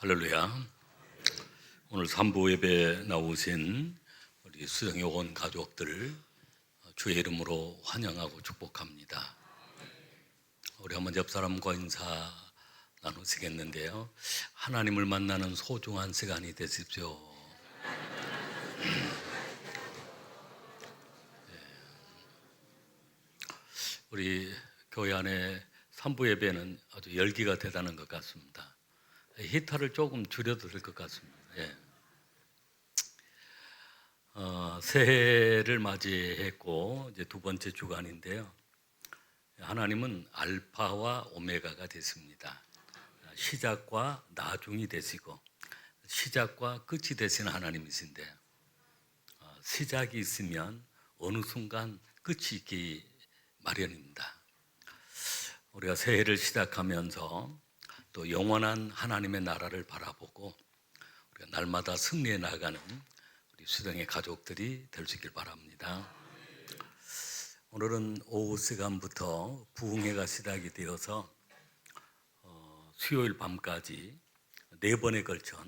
할렐루야. 오늘 3부 예배 나오신 우리 수정요원 가족들 주의 이름으로 환영하고 축복합니다. 우리 한번 옆 사람과 인사 나누시겠는데요. 하나님을 만나는 소중한 시간이 되십시오. 예. 우리 교회 안에 3부 예배는 아주 열기가 대단한 것 같습니다. 히터를 조금 줄여도 될 것 같습니다. 예. 어, 새해를 맞이했고 이제 두 번째 주간인데요. 하나님은 알파와 오메가가 됐습니다. 시작과 나중이 되시고 시작과 끝이 되시는 하나님이신데 어, 시작이 있으면 어느 순간 끝이 있기 마련입니다. 우리가 새해를 시작하면서 또 영원한 하나님의 나라를 바라보고 우리가 날마다 승리해 나가는 우리 수령의 가족들이 될 수 있길 바랍니다. 오늘은 오후 시간부터 부흥회가 시작이 되어서 어, 수요일 밤까지 네 번에 걸쳐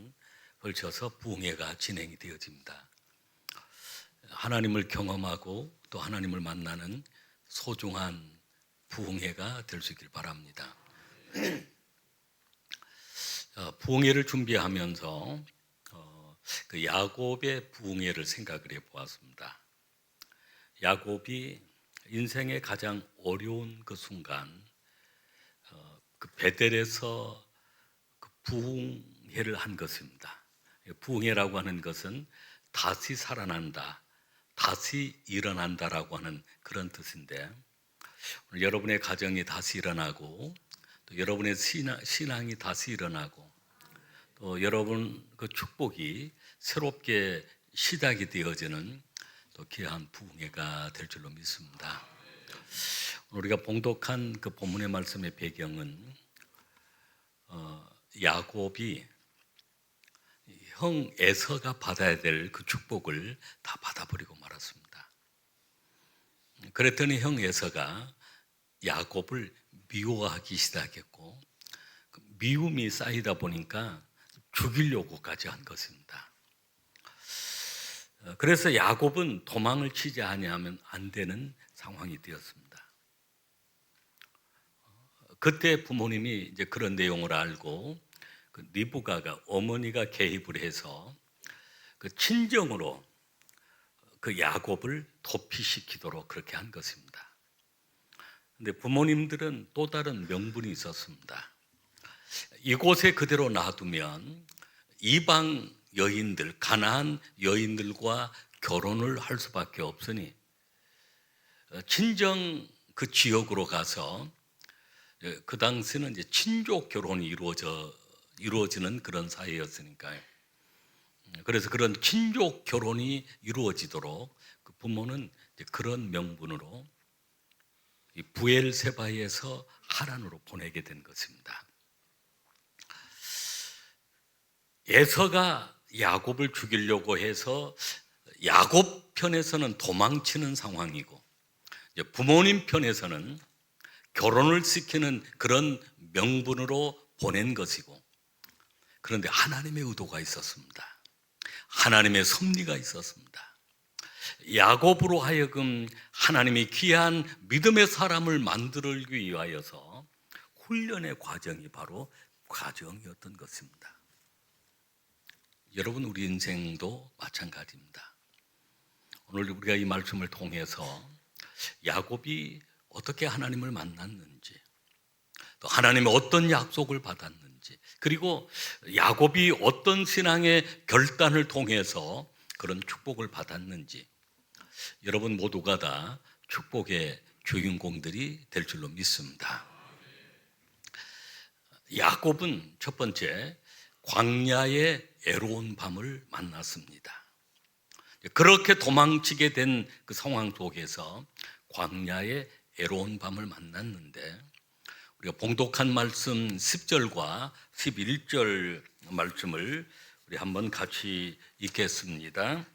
걸쳐서 부흥회가 진행이 되어집니다. 하나님을 경험하고 또 하나님을 만나는 소중한 부흥회가 될 수 있길 바랍니다. 어, 부흥회를 준비하면서 어, 그 야곱의 부흥회를 생각을 해보았습니다. 야곱이 인생의 가장 어려운 그 순간 어, 그 베델에서 그 부흥회를 한 것입니다. 부흥회라고 하는 것은 다시 살아난다, 다시 일어난다라고 하는 그런 뜻인데 여러분의 가정이 다시 일어나고 또 여러분의 신앙, 신앙 이 다시 일어나고 또 여러분 그 축복이 새롭게 시작이 되어지는 또 귀한 부흥회가 될 줄로 믿습니다. 우리가 봉독한 그 본문의 말씀의 배경은 어, 야곱이 형 에서가 받아야 될 그 축복을 다 받아버리고 말았습니다. 그랬더니 형 에서가 야곱을 미워하기 시작했고 그 미움이 쌓이다 보니까 죽이려고까지 한 것입니다. 어, 그래서 야곱은 도망을 치지 아니하면 안 되는 상황이 되었습니다. 어, 그때 부모님이 이제 그런 내용을 알고 그 리브가가 어머니가 개입을 해서 그 친정으로 그 야곱을 도피시키도록 그렇게 한 것입니다. 근데 부모님들은 또 다른 명분이 있었습니다. 이곳에 그대로 놔두면 이방 여인들, 가나안 여인들과 결혼을 할 수밖에 없으니 친정 그 지역으로 가서 그 당시는 이제 친족 결혼이 이루어져 이루어지는 그런 사회였으니까요. 그래서 그런 친족 결혼이 이루어지도록 그 부모는 그런 명분으로 부엘세바에서 하란으로 보내게 된 것입니다. 에서가 야곱을 죽이려고 해서 야곱 편에서는 도망치는 상황이고 부모님 편에서는 결혼을 시키는 그런 명분으로 보낸 것이고 그런데 하나님의 의도가 있었습니다. 하나님의 섭리가 있었습니다. 야곱으로 하여금 하나님이 귀한 믿음의 사람을 만들기 위하여서 훈련의 과정이 바로 과정이었던 것입니다. 여러분 우리 인생도 마찬가지입니다. 오늘 우리가 이 말씀을 통해서 야곱이 어떻게 하나님을 만났는지 또 하나님의 어떤 약속을 받았는지 그리고 야곱이 어떤 신앙의 결단을 통해서 그런 축복을 받았는지 여러분 모두가 다 축복의 주인공들이 될 줄로 믿습니다. 야곱은 첫 번째 광야의 애로운 밤을 만났습니다. 그렇게 도망치게 된 그 상황 속에서 광야의 애로운 밤을 만났는데 우리가 봉독한 말씀 10절과 11절 말씀을 우리 한번 같이 읽겠습니다.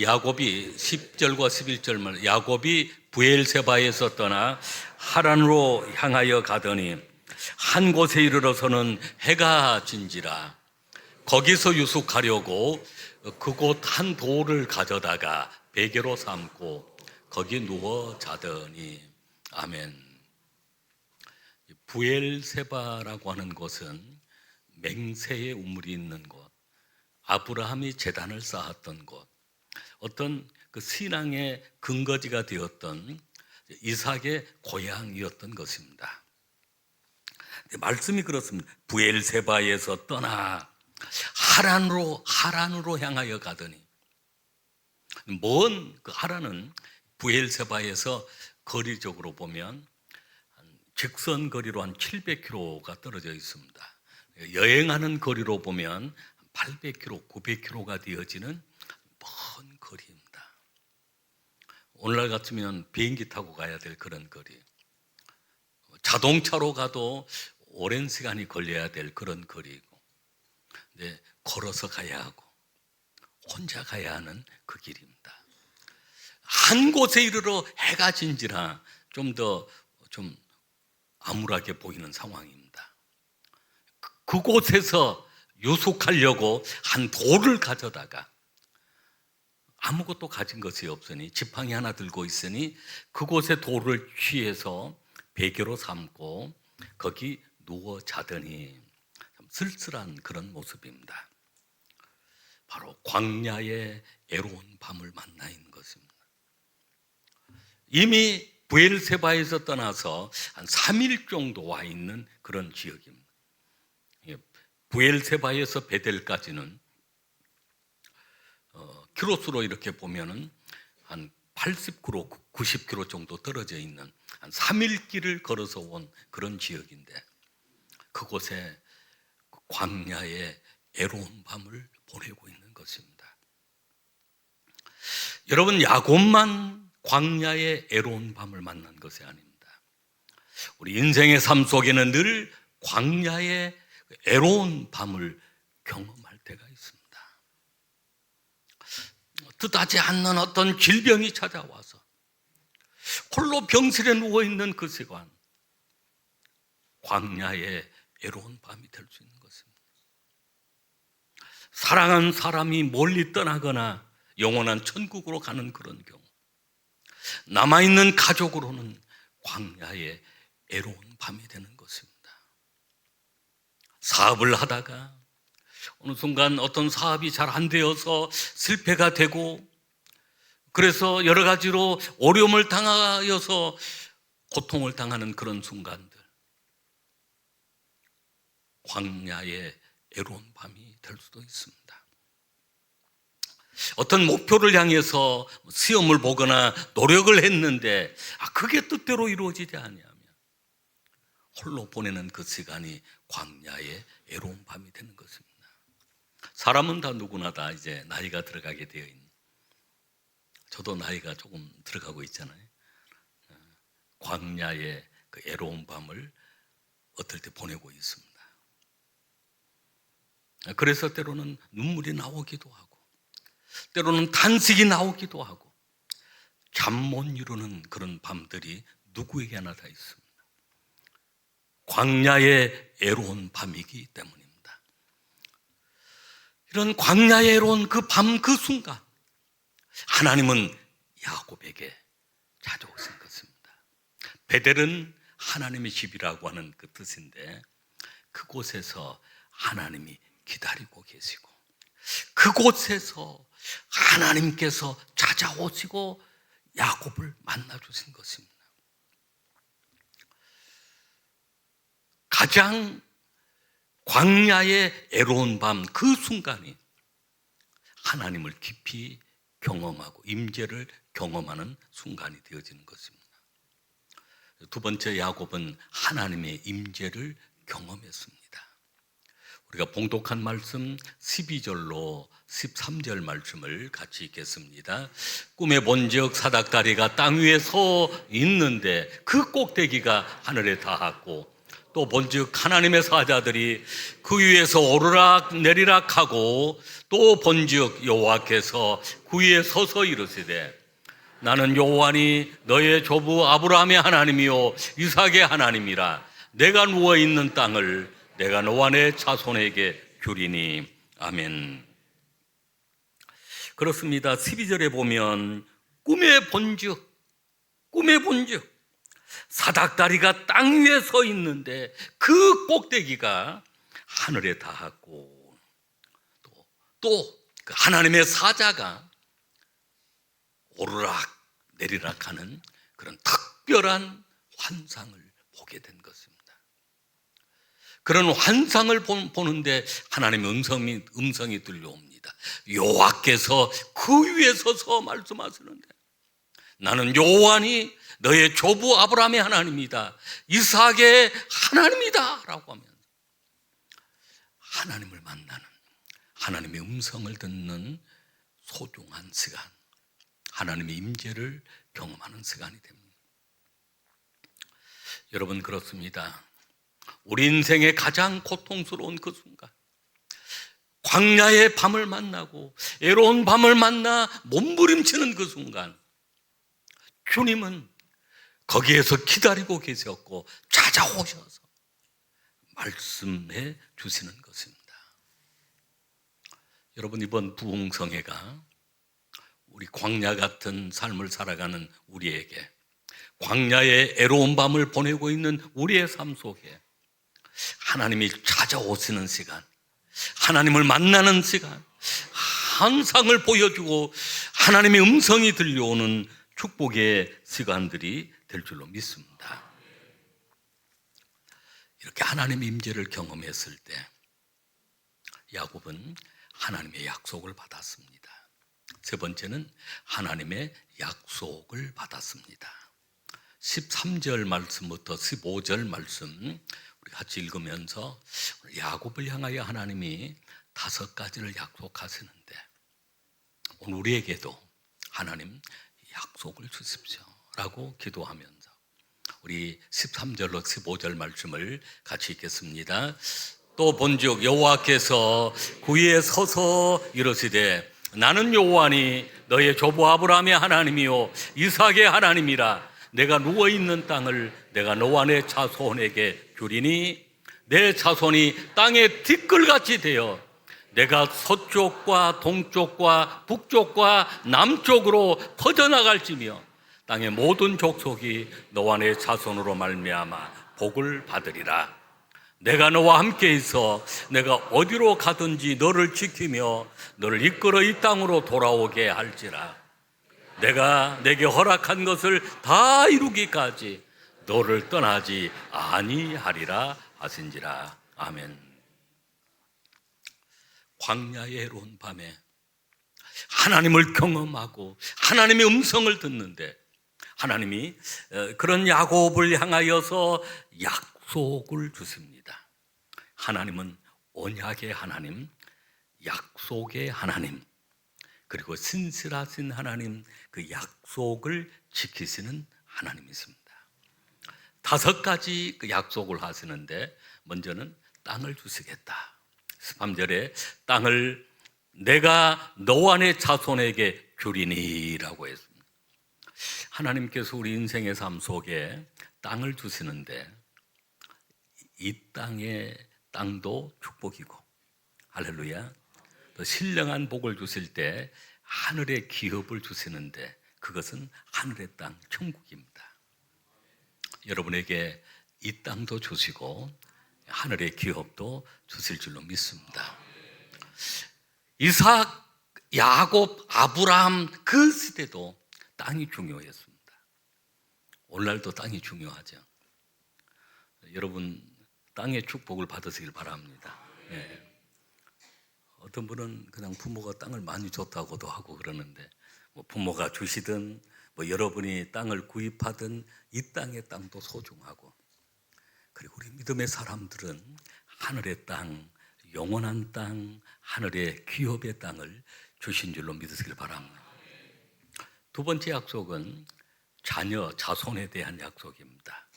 야곱이 10절과 11절 말 야곱이 부엘세바에서 떠나 하란으로 향하여 가더니 한 곳에 이르러서는 해가 진지라 거기서 유숙하려고 그곳 한 돌을 가져다가 베개로 삼고 거기 누워 자더니 아멘. 부엘세바라고 하는 곳은 맹세의 우물이 있는 곳, 아브라함이 재단을 쌓았던 곳, 어떤 그 신앙의 근거지가 되었던 이삭의 고향이었던 것입니다. 말씀이 그렇습니다. 부엘세바에서 떠나 하란으로 하란으로 향하여 가더니 먼 그 하란은 부엘세바에서 거리적으로 보면 한 직선 거리로 한 700km가 떨어져 있습니다. 여행하는 거리로 보면 800km, 900km가 되어지는 먼 거리입니다. 오늘날 같으면 비행기 타고 가야 될 그런 거리. 자동차로 가도 오랜 시간이 걸려야 될 그런 거리고, 네, 걸어서 가야 하고, 혼자 가야 하는 그 길입니다. 한 곳에 이르러 해가 진지라 좀 더좀 암울하게 보이는 상황입니다. 그- 그곳에서 유숙하려고 한 돌을 가져다가 아무것도 가진 것이 없으니 지팡이 하나 들고 있으니 그곳에 돌을 취해서 베개로 삼고 거기 누워 자더니 참 쓸쓸한 그런 모습입니다. 바로 광야의 애로운 밤을 만나 있는 것입니다. 이미 부엘세바에서 떠나서 한 3일 정도 와 있는 그런 지역입니다. 예, 부엘세바에서 베델까지는 어, 키로수로 이렇게 보면은 한 80km, 90km 정도 떨어져 있는 한 3일 길을 걸어서 온 그런 지역인데 그곳에 그 광야의 애로운 밤을 보내고 있는 것입니다. 여러분 야곱만 광야의 애로운 밤을 만난 것이 아닙니다. 우리 인생의 삶 속에는 늘 광야의 애로운 밤을 경험할 때가 있습니다. 뜻하지 않는 어떤 질병이 찾아와서 홀로 병실에 누워 있는 그 시간 광야의 애로운 밤이 될 수 있는 것입니다. 사랑한 사람이 멀리 떠나거나 영원한 천국으로 가는 그런 경우 남아 있는 가족으로는 광야의 애로운 밤이 되는 것입니다. 사업을 하다가 어느 순간 어떤 사업이 잘 안 되어서 실패가 되고 그래서 여러 가지로 어려움을 당하여서 고통을 당하는 그런 순간들 광야의 애로운 밤이 될 수도 있습니다. 어떤 목표를 향해서 시험을 보거나 노력을 했는데 아 그게 뜻대로 이루어지지 아니하면 홀로 보내는 그 시간이 광야의 애로운 밤이 되는 것입니다. 사람은 다 누구나 다 이제 나이가 들어가게 되어 있는. 저도 나이가 조금 들어가고 있잖아요. 어, 광야의 그 애로운 밤을 어떨 때 보내고 있습니다. 그래서 때로는 눈물이 나오기도 하고, 때로는 단식이 나오기도 하고, 잠 못 이루는 그런 밤들이 누구에게나 다 있습니다. 광야의 애로운 밤이기 때문입니다. 이런 광야에 이로운 그밤 그 순간 하나님은 야곱에게 찾아오신 것입니다. 베델은 하나님의 집이라고 하는 그 뜻인데 그곳에서 하나님이 기다리고 계시고 그곳에서 하나님께서 찾아오시고 야곱을 만나 주신 것입니다. 가장 광야의 애로운 밤 그 순간이 하나님을 깊이 경험하고 임재를 경험하는 순간이 되어지는 것입니다. 두 번째 야곱은 하나님의 임재를 경험했습니다. 우리가 봉독한 말씀 12절로 13절 말씀을 같이 읽겠습니다. 꿈에 본즉 사닥다리가 땅 위에 서 있는데 그 꼭대기가 하늘에 닿았고 또 본즉 하나님의 사자들이 그 위에서 오르락 내리락 하고 또 본즉 여호와께서 그 위에 서서 이르시되 나는 여호와니 너의 조부 아브라함의 하나님이요 이삭의 하나님이라 내가 누워 있는 땅을 내가 너와 내 자손에게 주리니 아멘. 그렇습니다. 12절에 보면 꿈에 본즉 꿈에 본즉 사닥다리가 땅 위에 서 있는데 그 꼭대기가 하늘에 닿았고 또, 또그 하나님의 사자가 오르락 내리락 하는 그런 특별한 환상을 보게 된 것입니다. 그런 환상을 보- 보는데 하나님의 음성이, 음성이 들려옵니다. 여호와께서 그 위에 서서 말씀하시는데 나는 여호와니 너의 조부 아브라함의 하나님이다. 이삭의 하나님이다. 라고 하면 하나님을 만나는 하나님의 음성을 듣는 소중한 시간 하나님의 임재를 경험하는 시간이 됩니다. 여러분 그렇습니다. 우리 인생의 가장 고통스러운 그 순간 광야의 밤을 만나고 애로운 밤을 만나 몸부림치는 그 순간 주님은 거기에서 기다리고 계셨고 찾아오셔서 말씀해 주시는 것입니다. 여러분 이번 부흥성회가 우리 광야 같은 삶을 살아가는 우리에게 광야의 애로운 밤을 보내고 있는 우리의 삶 속에 하나님이 찾아오시는 시간, 하나님을 만나는 시간, 항상을 보여주고 하나님의 음성이 들려오는 축복의 시간들이 될 줄로 믿습니다. 이렇게 하나님의 임재를 경험했을 때 야곱은 하나님의 약속을 받았습니다. 세 번째는 하나님의 약속을 받았습니다. 13절 말씀부터 15절 말씀 우리 같이 읽으면서 야곱을 향하여 하나님이 다섯 가지를 약속하시는데 오늘 우리에게도 하나님 약속을 주십시오 라고 기도하면서 우리 13절로 15절 말씀을 같이 읽겠습니다. 또 본즉 여호와께서 구위에 서서 이르시되 나는 여호와니 너의 조부 아브라함의 하나님이요 이삭의 하나님이라 내가 누워 있는 땅을 내가 너와 내 자손에게 주리니 내 자손이 땅의 티끌같이 되어 내가 서쪽과 동쪽과 북쪽과 남쪽으로 퍼져나갈지며 땅의 모든 족속이 너와 내 자손으로 말미암아 복을 받으리라. 내가 너와 함께 있어 내가 어디로 가든지 너를 지키며 너를 이끌어 이 땅으로 돌아오게 할지라. 내가 내게 허락한 것을 다 이루기까지 너를 떠나지 아니하리라 하신지라. 아멘. 광야의 해로운 밤에 하나님을 경험하고 하나님의 음성을 듣는데 하나님이 어, 그런 야곱을 향하여서 약속을 주십니다. 하나님은 언약의 하나님, 약속의 하나님, 그리고 신실하신 하나님, 그 약속을 지키시는 하나님이십니다. 다섯 가지 그 약속을 하시는데 먼저는 땅을 주시겠다. 13절에 땅을 내가 너와 내 자손에게 주리니라고 했습니다. 하나님께서 우리 인생의 삶 속에 땅을 주시는데 이 땅의 땅도 축복이고 할렐루야. 또 신령한 복을 주실 때 하늘의 기업을 주시는데 그것은 하늘의 땅 천국입니다. 여러분에게 이 땅도 주시고 하늘의 기업도 주실 줄로 믿습니다. 이삭, 야곱, 아브라함 그 시대도 땅이 중요했습니다. 오늘날도 땅이 중요하죠. 여러분 땅의 축복을 받으시길 바랍니다. 예. 어떤 분은 그냥 부모가 땅을 많이 줬다고도 하고 그러는데 뭐 부모가 주시든 뭐 여러분이 땅을 구입하든 이 땅의 땅도 소중하고 그리고 우리 믿음의 사람들은 하늘의 땅, 영원한 땅, 하늘의 기업의 땅을 주신 줄로 믿으시길 바랍니다. 두 번째 약속은 자녀, 자손에 대한 약속입니다.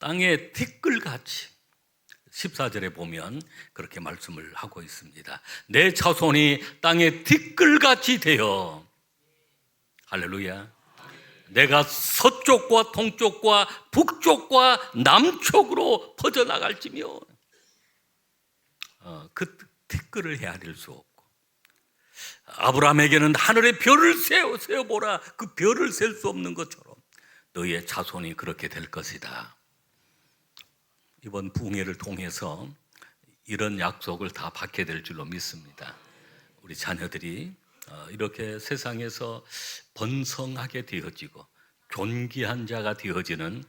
땅의 티끌같이 14절에 보면 그렇게 말씀을 하고 있습니다. 내 자손이 땅의 티끌같이 되어 할렐루야. 내가 서쪽과 동쪽과 북쪽과 남쪽으로 퍼져나갈지며 어, 그 티끌을 헤아릴 수 없고 아브라함에게는 하늘의 별을 세워 세어보라 그 별을 셀 수 없는 것처럼 너희의 자손이 그렇게 될 것이다. 이번 부흥회를 통해서 이런 약속을 다 받게 될 줄로 믿습니다. 우리 자녀들이 어, 이렇게 세상에서 번성하게 되어지고 존귀한 자가 되어지는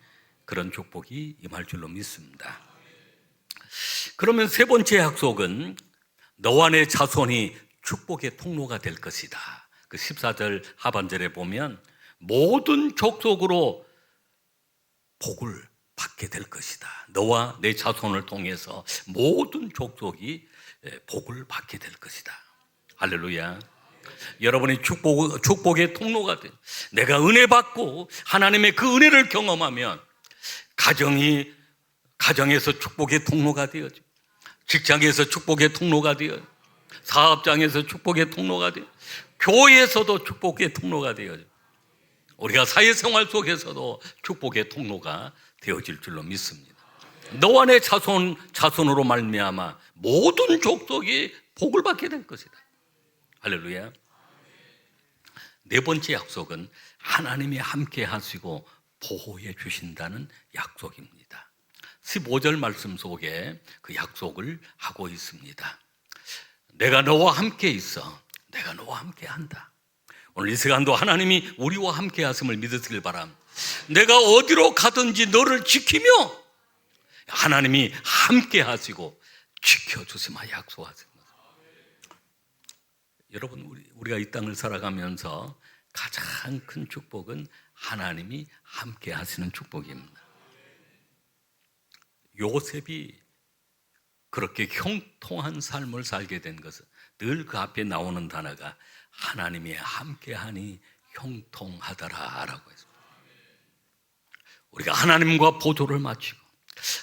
그런 축복이 임할 줄로 믿습니다. 그러면 세 번째 약속은 너와 내 자손이 축복의 통로가 될 것이다. 그 14절 하반절에 보면 모든 족속으로 복을 받게 될 것이다. 너와 내 자손을 통해서 모든 족속이 예, 복을 받게 될 것이다. 할렐루야. 여러분이 축복, 축복의 통로가 돼. 내가 은혜 받고 하나님의 그 은혜를 경험하면 가정이 가정에서 축복의 통로가 되어져. 직장에서 축복의 통로가 되어. 사업장에서 축복의 통로가 되어. 교회에서도 축복의 통로가 되어져. 우리가 사회생활 속에서도 축복의 통로가 되어질 줄로 믿습니다. 너와 내 자손 자손으로 말미암아 모든 족속이 복을 받게 될 것이다. 할렐루야. 네 번째 약속은 하나님이 함께 하시고 보호해 주신다는 약속입니다. 15절 말씀 속에 그 약속을 하고 있습니다. 내가 너와 함께 있어. 내가 너와 함께 한다. 오늘 이 시간도 하나님이 우리와 함께 하심을 믿으시길 바랍니다. 내가 어디로 가든지 너를 지키며 하나님이 함께 하시고 지켜주시마 약속하십니다. 여러분 우리, 우리가 이 땅을 살아가면서 가장 큰 축복은 하나님이 함께 하시는 축복입니다. 요셉이 그렇게 형통한 삶을 살게 된 것은 늘 그 앞에 나오는 단어가 하나님이 함께하니 형통하더라라고 했습니다. 우리가 하나님과 보조를 맞추고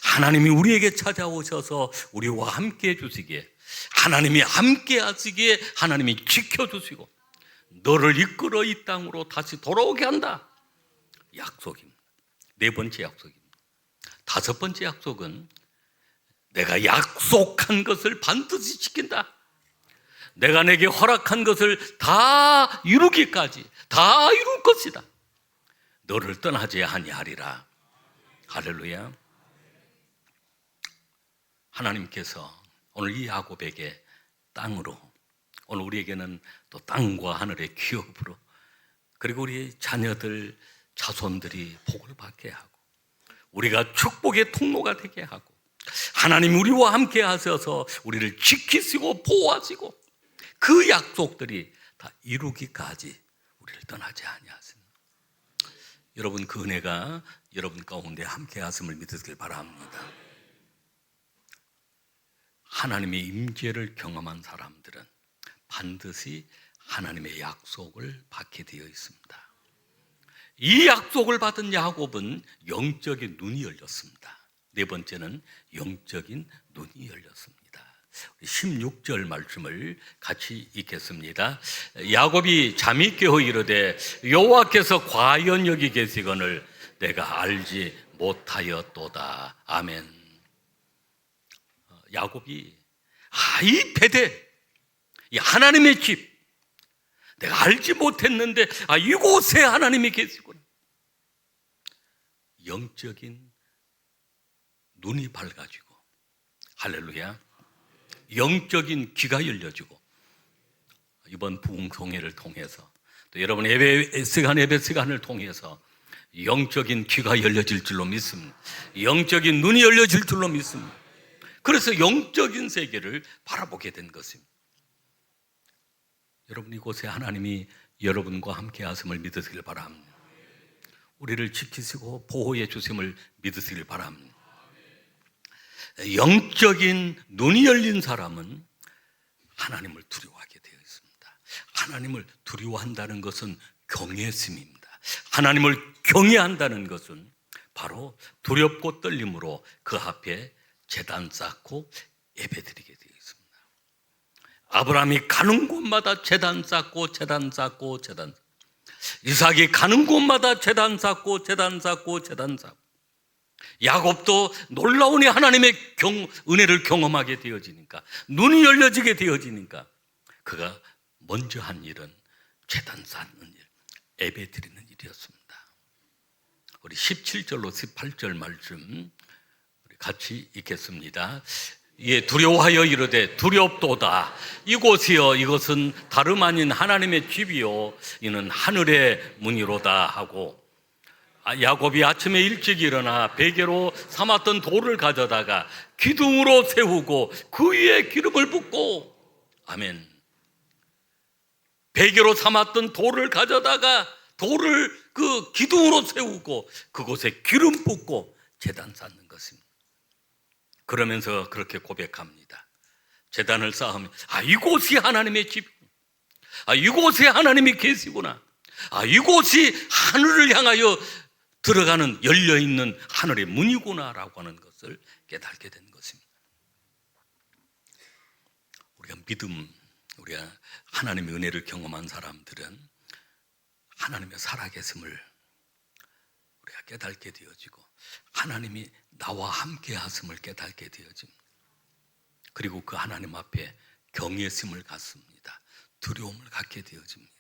하나님이 우리에게 찾아오셔서 우리와 함께 해주시기에 하나님이 함께 하시기에 하나님이 지켜주시고 너를 이끌어 이 땅으로 다시 돌아오게 한다. 약속입니다. 네 번째 약속입니다. 다섯 번째 약속은 내가 약속한 것을 반드시 지킨다. 내가 내게 허락한 것을 다 이루기까지 다 이룰 것이다. 너를 떠나지 아니하리라. 할렐루야. 하나님께서 오늘 이 야곱에게 땅으로 오늘 우리에게는 또 땅과 하늘의 기업으로 그리고 우리 자녀들 자손들이 복을 받게 하고 우리가 축복의 통로가 되게 하고 하나님 우리와 함께 하셔서 우리를 지키시고 보호하시고 그 약속들이 다 이루기까지 우리를 떠나지 아니하십니다. 여러분 그 은혜가 여러분 가운데 함께 하심을 믿으길 바랍니다. 하나님의 임재를 경험한 사람들은 반드시 하나님의 약속을 받게 되어 있습니다. 이 약속을 받은 야곱은 영적인 눈이 열렸습니다. 네 번째는 영적인 눈이 열렸습니다. 16절 말씀을 같이 읽겠습니다. 야곱이 잠이 깨어 이르되 여호와께서 과연 여기 계시거늘 내가 알지 못하였도다. 아멘. 어, 야곱이 아이 베데 이 하나님의 집 내가 알지 못했는데 아 이곳에 하나님이 계시구나. 영적인 눈이 밝아지고 할렐루야. 영적인 귀가 열려지고 이번 부흥송회를 통해서 또 여러분 예배 시간 예배 시간을 통해서 영적인 귀가 열려질 줄로 믿습니다. 영적인 눈이 열려질 줄로 믿습니다. 그래서 영적인 세계를 바라보게 된 것입니다. 여러분 이곳에 하나님이 여러분과 함께 하심을 믿으시길 바랍니다. 우리를 지키시고 보호해 주심을 믿으시길 바랍니다. 영적인 눈이 열린 사람은 하나님을 두려워하게 되어 있습니다. 하나님을 두려워한다는 것은 경외심입니다. 하나님을 경외한다는 것은 바로 두렵고 떨림으로 그 앞에 재단 쌓고 예배드리게 되어 있습니다. 아브라함이 가는 곳마다 재단 쌓고 재단 쌓고 재단 이삭이 가는 곳마다 재단 쌓고 재단 쌓고 재단 쌓고 야곱도 놀라운 이 하나님의 경, 은혜를 경험하게 되어지니까 눈이 열려지게 되어지니까 그가 먼저 한 일은 재단 쌓는 일, 예배 드리는 일이었습니다. 우리 17절로 18절 말씀 우리 같이 읽겠습니다. 예, 두려워하여 이르되 두렵도다. 이곳이여 이것은 다름 아닌 하나님의 집이요 이는 하늘의 문이로다 하고 아, 야곱이 아침에 일찍 일어나 베개로 삼았던 돌을 가져다가 기둥으로 세우고 그 위에 기름을 붓고 아멘. 베개로 삼았던 돌을 가져다가 돌을 그 기둥으로 세우고 그곳에 기름 붓고 재단 쌓는 것입니다. 그러면서 그렇게 고백합니다. 재단을 쌓으면 아 이곳이 하나님의 집. 아 이곳에 하나님이 계시구나. 아 이곳이 하늘을 향하여 들어가는 열려 있는 하늘의 문이구나라고 하는 것을 깨닫게 된 것입니다. 우리가 믿음, 우리가 하나님의 은혜를 경험한 사람들은 하나님의 살아계심을 우리가 깨닫게 되어지고 하나님이 나와 함께 하심을 깨닫게 되어집니다. 그리고 그 하나님 앞에 경외심을 갖습니다. 두려움을 갖게 되어집니다.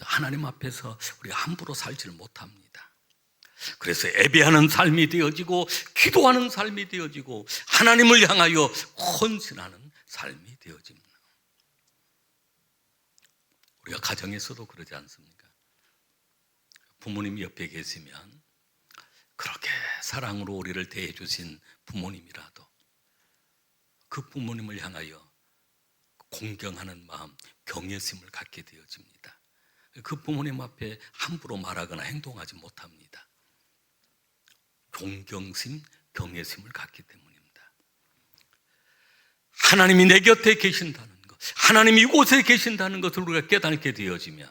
하나님 앞에서 우리가 함부로 살지를 못합니다. 그래서 예배하는 삶이 되어지고 기도하는 삶이 되어지고 하나님을 향하여 헌신하는 삶이 되어집니다. 우리가 가정에서도 그러지 않습니까? 부모님이 옆에 계시면 그렇게 사랑으로 우리를 대해 주신 부모님이라도 그 부모님을 향하여 공경하는 마음, 경외심을 갖게 되어집니다. 그 부모님 앞에 함부로 말하거나 행동하지 못합니다. 존경심, 경외심을 갖기 때문입니다. 하나님이 내 곁에 계신다는 것, 하나님이 이곳에 계신다는 것을 우리가 깨닫게 되어지면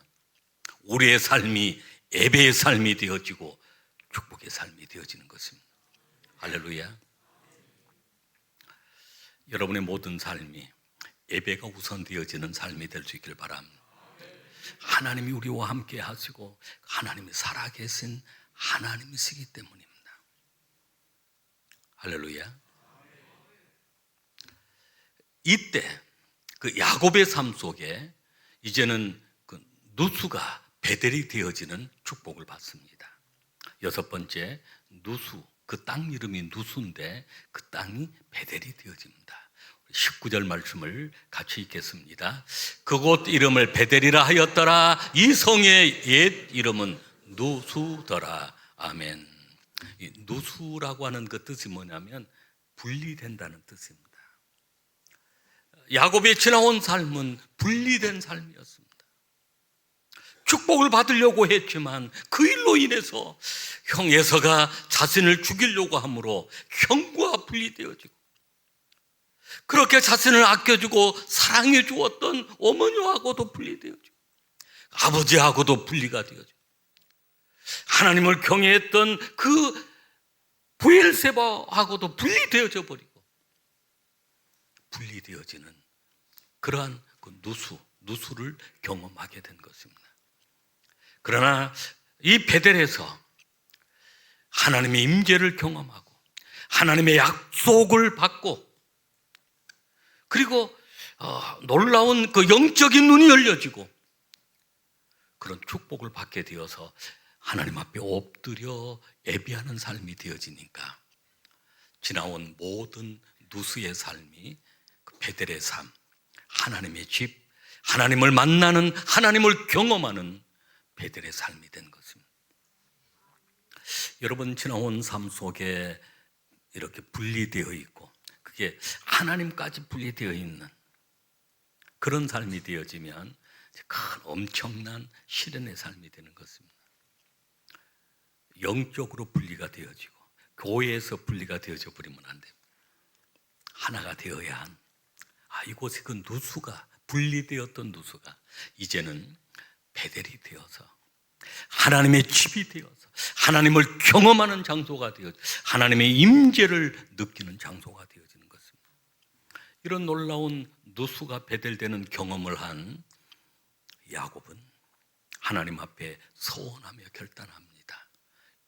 우리의 삶이 예배의 삶이 되어지고 축복의 삶이 되어지는 것입니다. 할렐루야. 여러분의 모든 삶이 예배가 우선되어지는 삶이 될 수 있길 바랍니다. 하나님이 우리와 함께 하시고 하나님이 살아계신 하나님이시기 때문입니다. 할렐루야. 이때 그 야곱의 삶 속에 이제는 그 누수가 베델이 되어지는 축복을 받습니다. 여섯 번째 누수 그 땅 이름이 누수인데 그 땅이 베델이 되어집니다. 19절 말씀을 같이 읽겠습니다. 그곳 이름을 베델이라 하였더라. 이 성의 옛 이름은 누수더라. 아멘. 이 누수라고 하는 그 뜻이 뭐냐면 분리된다는 뜻입니다. 야곱의 지나온 삶은 분리된 삶이었습니다. 축복을 받으려고 했지만 그 일로 인해서 형 에서가 자신을 죽이려고 함으로 형과 분리되어지고 그렇게 자신을 아껴주고 사랑해 주었던 어머니하고도 분리되어지고 아버지하고도 분리가 되어지고 하나님을 경외했던 그 부엘세바하고도 분리되어져 버리고 분리되어지는 그러한 그 누수, 누수를 경험하게 된 것입니다. 그러나 이 베델에서 하나님의 임재를 경험하고 하나님의 약속을 받고 그리고 어, 놀라운 그 영적인 눈이 열려지고 그런 축복을 받게 되어서 하나님 앞에 엎드려 예비하는 삶이 되어지니까 지나온 모든 누수의 삶이 그 베델의 삶, 하나님의 집, 하나님을 만나는 하나님을 경험하는 베델의 삶이 된 것입니다. 여러분 지나온 삶 속에 이렇게 분리되어 있고 그게 하나님까지 분리되어 있는 그런 삶이 되어지면 큰 엄청난 시련의 삶이 되는 것입니다. 영적으로 분리가 되어지고 교회에서 분리가 되어져 버리면 안 됩니다. 하나가 되어야 한 아, 이곳에 그 누수가 분리되었던 누수가 이제는 베델이 되어서 하나님의 집이 되어서 하나님을 경험하는 장소가 되어 하나님의 임재를 느끼는 장소가 되어지는 것입니다. 이런 놀라운 누수가 베델되는 경험을 한 야곱은 하나님 앞에 소원하며 결단합니다.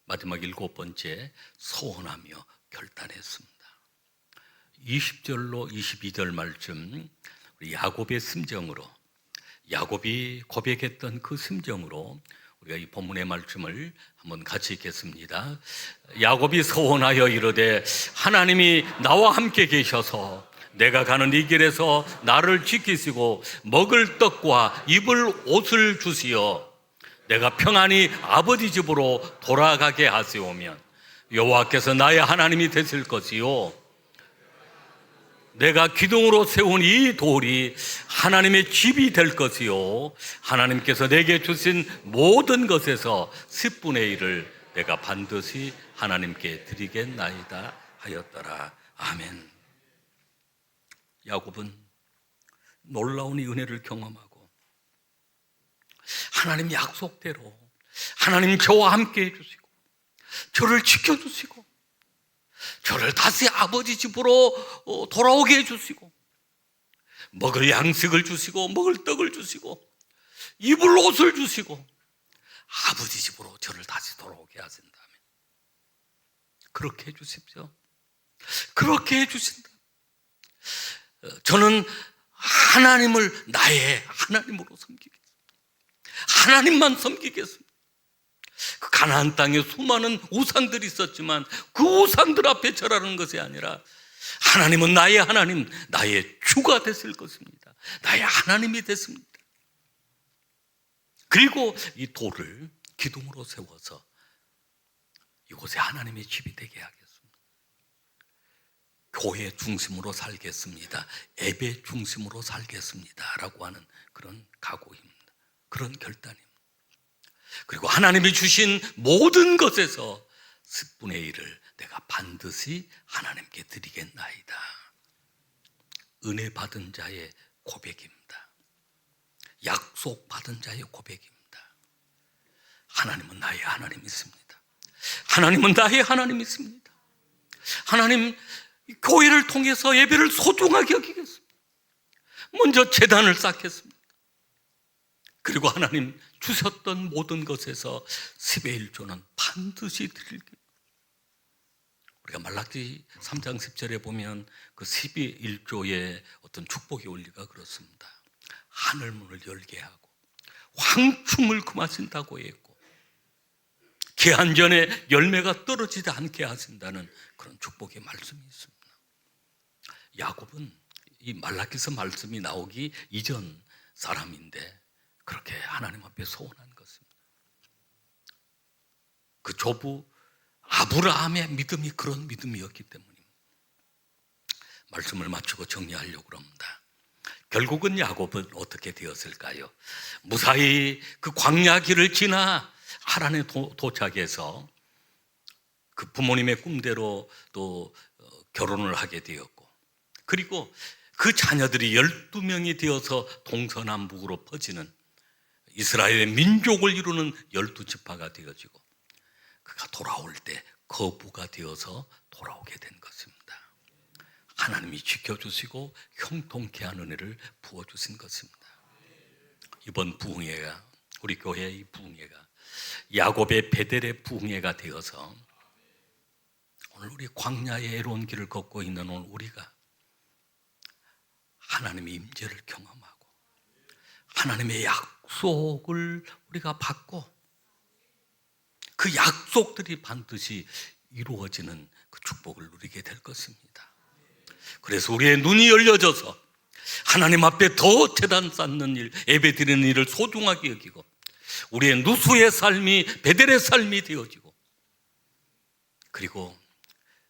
마지막 일곱 번째 소원하며 결단했습니다. 20절로 22절 말씀 우리 야곱의 심정으로 야곱이 고백했던 그 심정으로 우리가 이 본문의 말씀을 한번 같이 읽겠습니다. 야곱이 소원하여 이르되 하나님이 나와 함께 계셔서 내가 가는 이 길에서 나를 지키시고 먹을 떡과 입을 옷을 주시어 내가 평안히 아버지 집으로 돌아가게 하시오면 여호와께서 나의 하나님이 되실 것이요. 내가 기둥으로 세운 이 돌이 하나님의 집이 될 것이요. 하나님께서 내게 주신 모든 것에서 10분의 1을 내가 반드시 하나님께 드리겠나이다 하였더라. 아멘. 야곱은 놀라운 이 은혜를 경험하고 하나님 약속대로 하나님 저와 함께 해주시고 저를 지켜주시고 저를 다시 아버지 집으로 어, 돌아오게 해주시고 먹을 양식을 주시고 먹을 떡을 주시고 입을 옷을 주시고 아버지 집으로 저를 다시 돌아오게 하신다면 그렇게 해주십시오. 그렇게 해주신다. 어, 저는 하나님을 나의 하나님으로 섬기겠습니다. 하나님만 섬기겠습니다. 그 가나안 땅에 수많은 우상들이 있었지만 그 우상들 앞에 절하는 것이 아니라 하나님은 나의 하나님, 나의 주가 됐을 것입니다. 나의 하나님이 됐습니다. 그리고 이 돌을 기둥으로 세워서 이곳에 하나님의 집이 되게 하겠습니다. 교회 중심으로 살겠습니다. 예배 중심으로 살겠습니다. 라고 하는 그런 각오입니다. 그런 결단입니다. 그리고 하나님이 주신 모든 것에서 10분의 1을 내가 반드시 하나님께 드리겠나이다. 은혜 받은 자의 고백입니다. 약속 받은 자의 고백입니다. 하나님은 나의 하나님이십니다. 하나님은 나의 하나님이십니다. 하나님 교회를 통해서 예배를 소중하게 여기겠습니다. 먼저 재단을 쌓겠습니다. 그리고 하나님 주셨던 모든 것에서 10의 1조는 반드시 드릴게. 우리가 말라기 3장 10절에 보면 그 10의 1조의 어떤 축복이 올리가 그렇습니다. 하늘문을 열게 하고 황충을 금하신다고 했고 개한 전에 열매가 떨어지지 않게 하신다는 그런 축복의 말씀이 있습니다. 야곱은 이 말라기서 말씀이 나오기 이전 사람인데 그렇게 하나님 앞에 소원한 것입니다. 그 조부 아브라함의 믿음이 그런 믿음이었기 때문입니다. 말씀을 마치고 정리하려고 합니다. 결국은 야곱은 어떻게 되었을까요? 무사히 그 광야 길을 지나 하란에 도, 도착해서 그 부모님의 꿈대로 또 어, 결혼을 하게 되었고 그리고 그 자녀들이 12명이 되어서 동서남북으로 퍼지는 이스라엘의 민족을 이루는 열두 지파가 되어지고 그가 돌아올 때 거부가 되어서 돌아오게 된 것입니다. 하나님이 지켜주시고 형통케 하는 은혜를 부어주신 것입니다. 이번 부흥회가 우리 교회의 부흥회가 야곱의 베델의 부흥회가 되어서 오늘 우리 광야의 애로운 길을 걷고 있는 오늘 우리가 하나님의 임재를 경험하고 하나님의 약 속을 우리가 받고 그 약속들이 반드시 이루어지는 그 축복을 누리게 될 것입니다. 그래서 우리의 눈이 열려져서 하나님 앞에 더 재단 쌓는 일, 예배 드리는 일을 소중하게 여기고 우리의 누수의 삶이 베델의 삶이 되어지고 그리고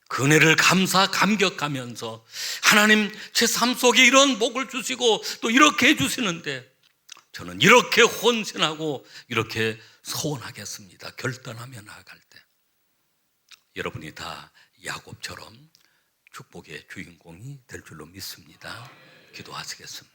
그 은혜를 감사 감격하면서 하나님 제 삶 속에 이런 복을 주시고 또 이렇게 해주시는데 저는 이렇게 혼신하고 이렇게 소원하겠습니다. 결단하며 나아갈 때 여러분이 다 야곱처럼 축복의 주인공이 될 줄로 믿습니다. 기도하시겠습니다.